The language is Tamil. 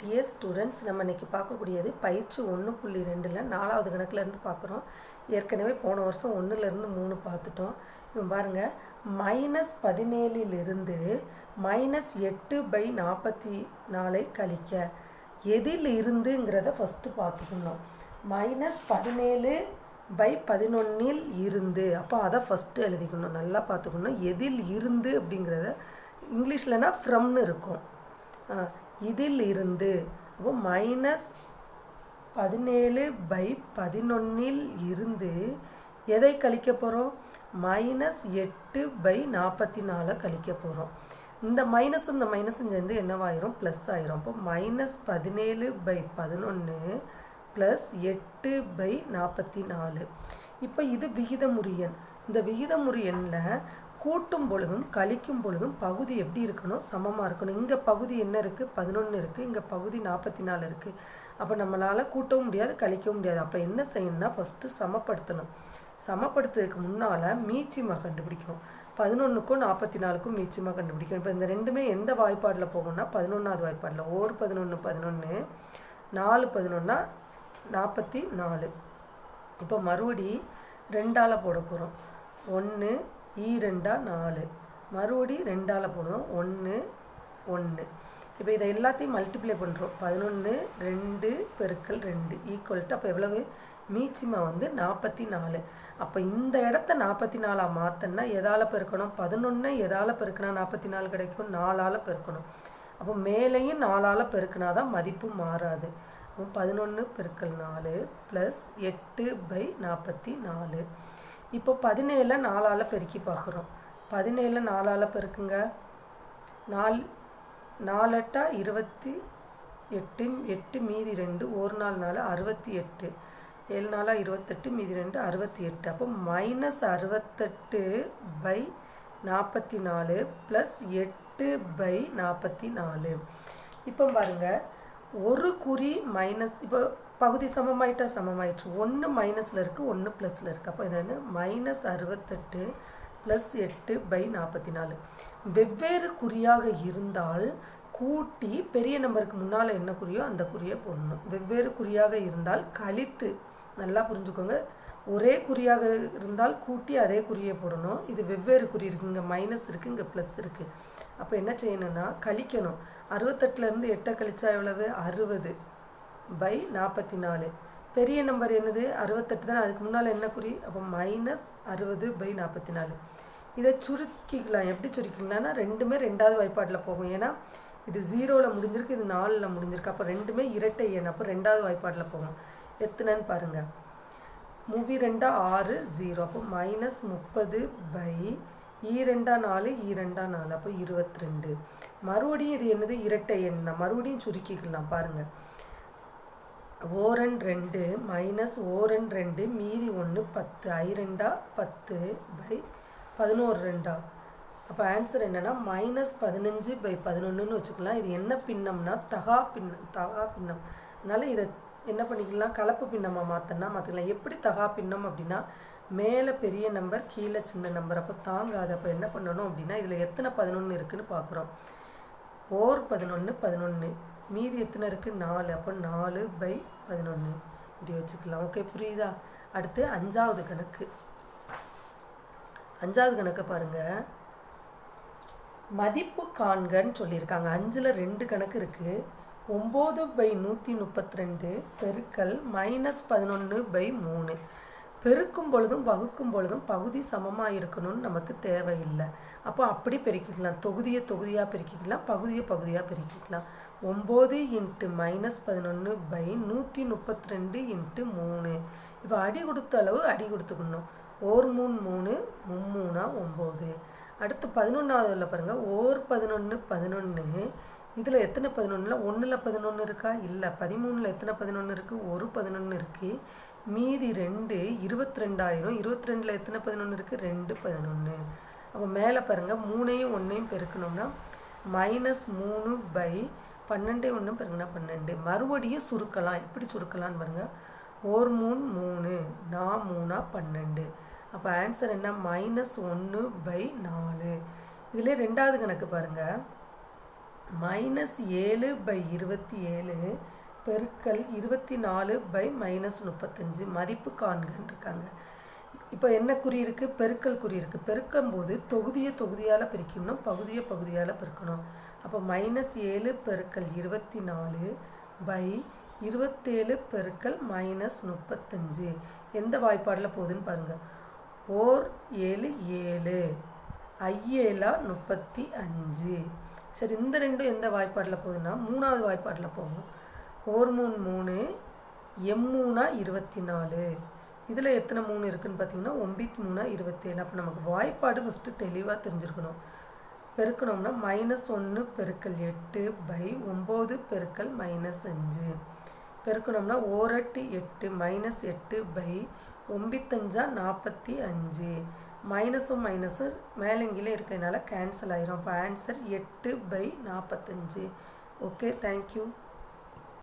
டியர் ஸ்டூடெண்ட்ஸ் நம்ம இன்றைக்கி பார்க்கக்கூடியது பயிற்சி ஒன்று புள்ளி ரெண்டில் நாலாவது கணக்குல இருந்து பார்க்குறோம். ஏற்கனவே போன வருஷம் ஒன்றுலேருந்து மூணு பார்த்துட்டோம். இப்போ பாருங்கள் மைனஸ் பதினேழிலிருந்து மைனஸ் எட்டு பை நாற்பத்தி நாலை கழிக்க. எதில் இருந்துங்கிறத ஃபஸ்ட்டு பார்த்துக்கணும். மைனஸ் பதினேழு பை பதினொன்னில் இருந்து. அப்போ அதை ஃபஸ்ட்டு எழுதிக்கணும். நல்லா பார்த்துக்கணும். எதில் இருந்து அப்படிங்கிறத இங்கிலீஷ்லனா ஃப்ரம்னு இருக்கும். இதில் இருந்து அப்போ மைனஸ் பதினேழு பை பதினொன்னில் இருந்து எதை கழிக்க போகிறோம் மைனஸ் எட்டு பை நாற்பத்தி நாலை கழிக்க போகிறோம் இந்த மைனஸ் இந்த மைனஸும் சேர்ந்து என்னவாயிரும்? ப்ளஸ் ஆயிரும். அப்போ மைனஸ் பதினேழு பை பதினொன்று ப்ளஸ் எட்டு பை நாற்பத்தி நாலு இப்போ இது விகிதமுறியன். இந்த விகிதமுறு எண்ணில் கூட்டும் பொழுதும் கழிக்கும் பொழுதும் பகுதி எப்படி இருக்கணும்? சமமாக இருக்கணும். இங்கே பகுதி என்ன இருக்குது பதினொன்று இருக்குது இங்கே பகுதி நாற்பத்தி நாலு இருக்குது அப்போ நம்மளால் கூட்டவும் முடியாது கழிக்கவும் முடியாது. அப்போ என்ன செய்யணும்னா ஃபஸ்ட்டு சமப்படுத்தணும். சமப்படுத்துறதுக்கு முன்னால் மீச்சிமா கண்டுபிடிக்கணும். பதினொன்றுக்கும் நாற்பத்தி நாலுக்கும் மீச்சிமா கண்டுபிடிக்கணும். இப்போ இந்த ரெண்டுமே எந்த வாய்ப்பாடில் போகும்னா பதினொன்றாவது வாய்ப்பாடில். ஓர் பதினொன்று பதினொன்று நாலு பதினொன்னா நாற்பத்தி நாலு இப்போ மறுபடி ரெண்டால் போட போகிறோம் ஒன்று ஈ ரெண்டா நாலு. மறுபடி ரெண்டால் போடுவோம் ஒன்று ஒன்று இப்போ இதை எல்லாத்தையும் மல்டிப்ளை பண்ணுறோம் பதினொன்று ரெண்டு பெருக்கல் ரெண்டு. ஈக்குவல் டு அப்போ எவ்வளவு? மீச்சிமா வந்து நாற்பத்தி நாலு அப்போ இந்த இடத்த நாற்பத்தி நாலாக மாற்றினா எதால் பெருக்கணும்? பதினொன்று எதால் பெருக்கினா நாற்பத்தி நாலு கிடைக்கும். நாலால் பெருக்கணும். அப்போ மேலேயும் நாலால் பெருக்கினா தான் மதிப்பு மாறாது. அப்போ பதினொன்று பெருக்கல் நாலு ப்ளஸ் எட்டு பை நாற்பத்தி நாலு இப்போ பதினேழில் நாலால் பெருக்கி பார்க்குறோம். பதினேழு நாலால் பெருக்குங்க. நாலு நாலெட்டா இருபத்தி எட்டு எட்டு மீதி ரெண்டு ஒரு நாள் நாள் அறுபத்தி எட்டு. ஏழு நாளாக இருபத்தெட்டு மீதி ரெண்டு அறுபத்தி எட்டு. அப்போ மைனஸ் அறுபத்தெட்டு பை நாற்பத்தி நாலு ப்ளஸ் எட்டு பை நாற்பத்தி நாலு. இப்போ பாருங்க ஒரு குறி மைனஸ் இப்போ பகுதி சமமாயிட்டா சமமாயிடுச்சு ஒன்று மைனஸில் இருக்குது ஒன்று ப்ளஸில் இருக்குது அப்போ இது என்ன? மைனஸ் அறுபத்தெட்டு ப்ளஸ் எட்டு பை நாற்பத்தி நாலு வெவ்வேறு குறியாக இருந்தால் கூட்டி பெரிய நம்பருக்கு முன்னால் என்ன குறியோ அந்த குறியை போடணும். வெவ்வேறு குறியாக இருந்தால் கழித்து நல்லா புரிஞ்சுக்கோங்க. ஒரே குறியாக இருந்தால் கூட்டி அதே குறியை போடணும். இது வெவ்வேறு குறி இருக்குது இங்கே மைனஸ் இருக்குது இங்கே ப்ளஸ் இருக்குது அப்போ என்ன செய்யணும்னா கழிக்கணும். அறுபத்தெட்டுலேருந்து எட்டை கழிச்சா எவ்வளவு? அறுபது பை நாற்பத்தி நாலு பெரிய நம்பர் என்னது? அறுபத்தெட்டு தானே. அதுக்கு முன்னால் என்ன குறி? அப்போ மைனஸ் அறுபது பை நாற்பத்தி நாலு இதை சுருக்கிக்கலாம். எப்படி சுருக்கிக்கலாம்னா ரெண்டுமே ரெண்டாவது வாய்ப்பாட்டில் போகும். ஏன்னா இது ஜீரோவில் முடிஞ்சிருக்கு இது நாலில் முடிஞ்சிருக்கு. அப்போ ரெண்டுமே இரட்டை எண். அப்போ ரெண்டாவது வாய்ப்பாட்டில் போகும். எத்தனைன்னு பாருங்கள் மூவி ரெண்டா ஆறு ஜீரோ அப்போ மைனஸ் முப்பது பை ஈரெண்டா e நாலு e ஈரெண்டா நாலு. அப்போ இருபத்தி ரெண்டு மறுபடியும் இது என்னது? இரட்டை எண் தான் மறுபடியும் சுருக்கிக்கலாம் பாருங்கள் ஓரன் ரெண்டு மைனஸ் ஓரன் ரெண்டு மீதி ஒன்று பத்து. ஐ ரெண்டா பத்து பை பதினோரு ரெண்டா? அப்போ ஆன்சர் என்னென்னா மைனஸ் பதினஞ்சு பை பதினொன்றுன்னு வச்சுக்கலாம். இது என்ன பின்னம்னா தகா பின்னம் தகா பின்னம். அதனால் இதை என்ன பண்ணிக்கலாம்? கலப்பு பின்னமாக மாற்றினா மாற்றிக்கலாம் எப்படி தகா பின்னம் அப்படின்னா மேலே பெரிய நம்பர் கீழே சின்ன நம்பர் அப்போ தாங்காது. அப்போ என்ன பண்ணணும் அப்படின்னா இதில் எத்தனை பதினொன்று இருக்குதுன்னு பார்க்குறோம் ஓர் பதினொன்று பதினொன்று மீதி எத்தனை இருக்குது நாலு. அப்போ நாலு பை பதினொன்று இப்படி வச்சுக்கலாம். ஓகே புரியுதா? அடுத்து அஞ்சாவது கணக்கு. அஞ்சாவது கணக்கை பாருங்கள் மதிப்பு காண்கன்னு சொல்லியிருக்காங்க. அஞ்சில் ரெண்டு கணக்கு இருக்குது ஒம்பது பை நூற்றி முப்பத்தி ரெண்டு பெருக்கல் மைனஸ் பதினொன்று பை மூணு. பெருக்கும் பொழுதும் வகுக்கும் பொழுதும் பகுதி சமமாக இருக்கணும்னு நமக்கு தேவையில்லை. அப்போ அப்படி பெருக்கிக்கலாம். தொகுதியை தொகுதியாக பெருக்கிக்கலாம். பகுதியை பகுதியாக பெருக்கிக்கலாம். ஒம்பது இன்ட்டு மைனஸ் பதினொன்று பை நூற்றி முப்பத்தி ரெண்டு இன்ட்டு மூணு. இப்போ அடி கொடுத்த அளவு அடி கொடுத்துக்கணும். ஓர் மூணு மூணு மும்மூணா ஒம்பது. அடுத்து பதினொன்றாவதுல பாருங்கள் ஓர் பதினொன்று பதினொன்று இதில் எத்தனை பதினொன்றில் ஒன்றில் பதினொன்று இருக்கா? இல்லை பதிமூணில் எத்தனை பதினொன்று இருக்குது ஒரு பதினொன்று இருக்குது மீதி ரெண்டு இருபத்தி ரெண்டாயிரம் இருபத்தி ரெண்டில் எத்தனை பதினொன்று இருக்குது ரெண்டு பதினொன்று அப்போ மேலே பாருங்கள் மூணையும் ஒன்றையும் பெருக்கணும்னா மைனஸ் மூணு பை பன்னெண்டே ஒன்று பெருங்கன்னா பன்னெண்டு. மறுபடியும் சுருக்கலாம். எப்படி சுருக்கலாம்னு பாருங்கள் ஓர் மூணு மூணு. நான் மூணா பன்னெண்டு. அப்போ ஆன்சர் என்ன? மைனஸ் ஒன்று பை நாலு. இதிலே ரெண்டாவது கணக்கு பாருங்கள் மைனஸ் ஏழு பை இருபத்தி ஏழு பெருக்கல் இருபத்தி நாலு பை மைனஸ் முப்பத்தஞ்சு. மதிப்பு காண்கன்றிருக்காங்க. இப்போ என்ன குறி இருக்குது பெருக்கல் குறி இருக்குது பெருக்கும் போது தொகுதியை தொகுதியால் பிரிக்கணும் பகுதியை பகுதியால் பெருக்கணும். அப்போ மைனஸ் ஏழு பெருக்கல் இருபத்தி நாலு பை இருபத்தேழு பெருக்கல் மைனஸ் முப்பத்தஞ்சு. எந்த வாய்ப்பாடில் போகுதுன்னு பாருங்கள் ஓர் ஏழு ஏழு ஐஏழா முப்பத்தி அஞ்சு. சரி இந்த ரெண்டும் எந்த வாய்ப்பாட்டில் போகுதுன்னா மூணாவது வாய்ப்பாட்டில் போகும். ஹோர்மோன் மூணு மூணு எம் மூணா இருபத்தி நாலு இதில் எத்தனை மூணு இருக்குதுன்னு பார்த்தீங்கன்னா ஒம்பித் மூணா இருபத்தேழு. அப்போ நமக்கு வாய்ப்பாடு ஃபஸ்ட்டு தெளிவாக தெரிஞ்சிருக்கணும். பெருக்கணும்னா மைனஸ் ஒன்று பெருக்கல் எட்டு பை ஒம்பது பெருக்கல் மைனஸ் அஞ்சு. பெருக்கணும்னா ஓரட்டு எட்டு மைனஸ் எட்டு பை ஒம்பத்தஞ்சா நாற்பத்தி அஞ்சு. மைனஸும் மைனஸு மேலங்கிலே இருக்கிறதுனால கேன்சல் ஆயிரும். அப்போ ஆன்சர் எட்டு பை நாற்பத்தஞ்சு ஓகே தேங்க்யூ